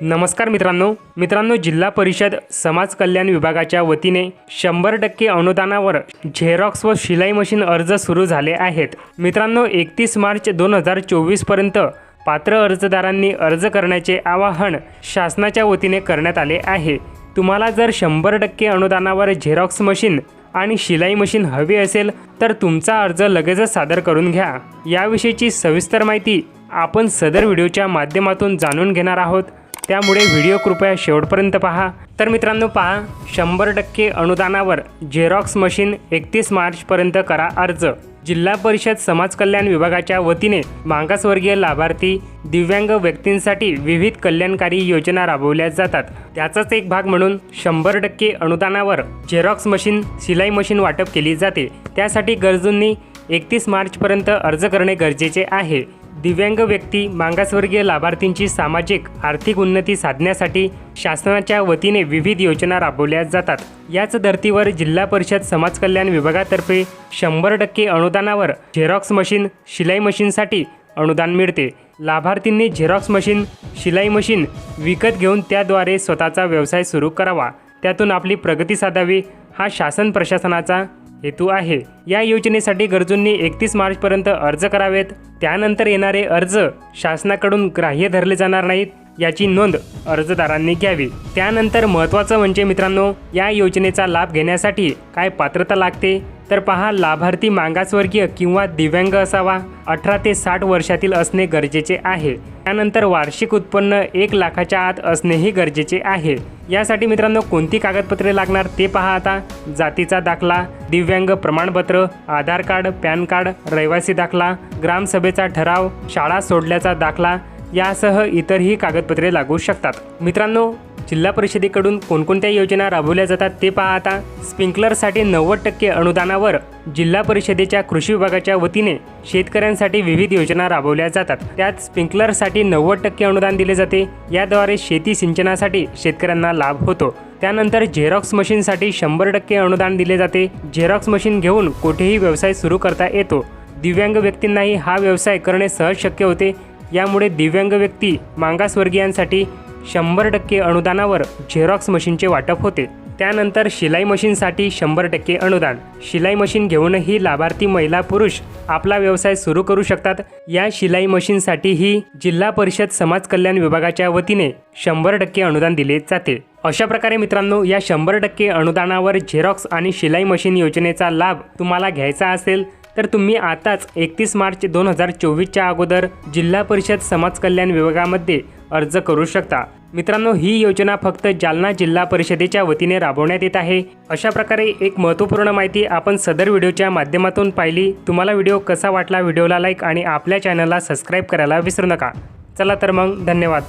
नमस्कार मित्रांनो. मित्रांनो जिल्हा परिषद समाज कल्याण विभागाच्या वतीने शंभर टक्के अनुदानावर झेरॉक्स व शिलाई मशीन अर्ज सुरू झाले आहेत. मित्रांनो एकतीस मार्च दोन हजार चोवीसपर्यंत पात्र अर्जदारांनी अर्ज करण्याचे आवाहन शासनाच्या वतीने करण्यात आले आहे. तुम्हाला जर शंभर टक्के अनुदानावर झेरॉक्स मशीन आणि शिलाई मशीन हवी असेल तर तुमचा अर्ज लगेचच सादर करून घ्या. याविषयीची सविस्तर माहिती आपण सदर व्हिडिओच्या माध्यमातून जाणून घेणार आहोत. त्यामुळे व्हिडिओ कृपया शेवटपर्यंत पहा. तर मित्रांनो पहा शंभर टक्के अनुदानावर झेरॉक्स मशीन एकतीस मार्चपर्यंत करा अर्ज. जिल्हा परिषद समाज कल्याण विभागाच्या वतीने मागासवर्गीय लाभार्थी दिव्यांग व्यक्तींसाठी विविध कल्याणकारी योजना राबवल्या जातात. त्याचाच एक भाग म्हणून शंभर टक्के अनुदानावर झेरॉक्स मशीन शिलाई मशीन वाटप केली जाते. त्यासाठी गरजूंनी एकतीस मार्चपर्यंत अर्ज करणे गरजेचे आहे. दिव्यांग व्यक्ती मागासवर्गीय लाभार्थींची सामाजिक आर्थिक उन्नती साधण्यासाठी शासनाच्या वतीने विविध योजना राबवल्या जातात. याच धर्तीवर जिल्हा परिषद समाज कल्याण विभागातर्फे शंभर टक्के अनुदानावर झेरॉक्स मशीन शिलाई मशीनसाठी अनुदान मिळते. लाभार्थींनी झेरॉक्स मशीन शिलाई मशीन विकत घेऊन त्याद्वारे स्वतःचा व्यवसाय सुरू करावा. त्यातून आपली प्रगती साधावी हा शासन प्रशासनाचा हेतू आहे. या योजनेसाठी गरजूंनी एकतीस मार्चपर्यंत अर्ज करावेत. त्यानंतर येणारे अर्ज शासनाकडून ग्राह्य धरले जाणार नाहीत. याची नोंद अर्जदारांनी घ्यावी. त्यानंतर महत्त्वाचं म्हणजे मित्रांनो या योजनेचा लाभ घेण्यासाठी काय पात्रता लागते? तर पहा लाभार्थी मागासवर्गीय किंवा दिव्यांग असावा. अठरा ते साठ वर्षातील असणे गरजेचे आहे. त्यानंतर वार्षिक उत्पन्न एक लाखाच्या आत असणेही गरजेचे आहे. यासाठी मित्रांनो कोणती कागदपत्रे लागणार ते पहा आता. जातीचा दाखला दिव्यांग प्रमाणपत्र आधार कार्ड पॅन कार्ड रहिवासी दाखला ग्रामसभेचा ठराव शाळा सोडल्याचा दाखला यासह इतरही कागदपत्रे लागू शकतात. मित्रांनो जिल्हा परिषदेकडून कोणकोणत्या योजना राबवल्या जातात ते पहा आता. स्प्रिंकलरसाठी नव्वद टक्के अनुदानावर जिल्हा परिषदेच्या कृषी विभागाच्या वतीने शेतकऱ्यांसाठी विविध योजना राबवल्या जातात. त्यात स्प्रिंकलरसाठी नव्वद टक्के अनुदान दिले जाते. याद्वारे शेती सिंचनासाठी शेतकऱ्यांना लाभ होतो. त्यानंतर झेरॉक्स मशीनसाठी शंभर टक्के अनुदान दिले जाते. झेरॉक्स मशीन घेऊन कुठेही व्यवसाय सुरू करता येतो. दिव्यांग व्यक्तींनाही हा व्यवसाय करणे सहज शक्य होते. यामुळे दिव्यांग व्यक्ती मागासवर्गीयांसाठी शंभर टक्के अनुदानावर झेरॉक्स मशीनचे वाटप होते. त्यानंतर शिलाई मशीनसाठी शंभर टक्के अनुदान. शिलाई मशीन घेऊनही लाभार्थी महिला पुरुष आपला व्यवसाय सुरू करू शकतात. या शिलाई मशीनसाठीही जिल्हा परिषद समाज कल्याण विभागाच्या वतीने शंभर टक्के अनुदान दिले जाते. अशा प्रकारे मित्रांनो या शंभर टक्के अनुदानावर झेरॉक्स आणि शिलाई मशीन योजनेचा लाभ तुम्हाला घ्यायचा असेल तर तुम्ही आताच एकतीस मार्च दोन हजार चोवीसच्या अगोदर जिल्हा परिषद समाज कल्याण विभागामध्ये अर्ज करू शकता. मित्रांनो ही योजना फक्त जालना जिल्हा परिषदेच्या वतीने राबवण्यात येत आहे. अशा प्रकारे एक महत्त्वपूर्ण माहिती आपण सदर व्हिडिओच्या माध्यमातून पाहिली. तुम्हाला व्हिडिओ कसा वाटला व्हिडिओला लाईक आणि आपल्या चॅनलला सबस्क्राईब करायला विसरू नका. चला तर मग धन्यवाद.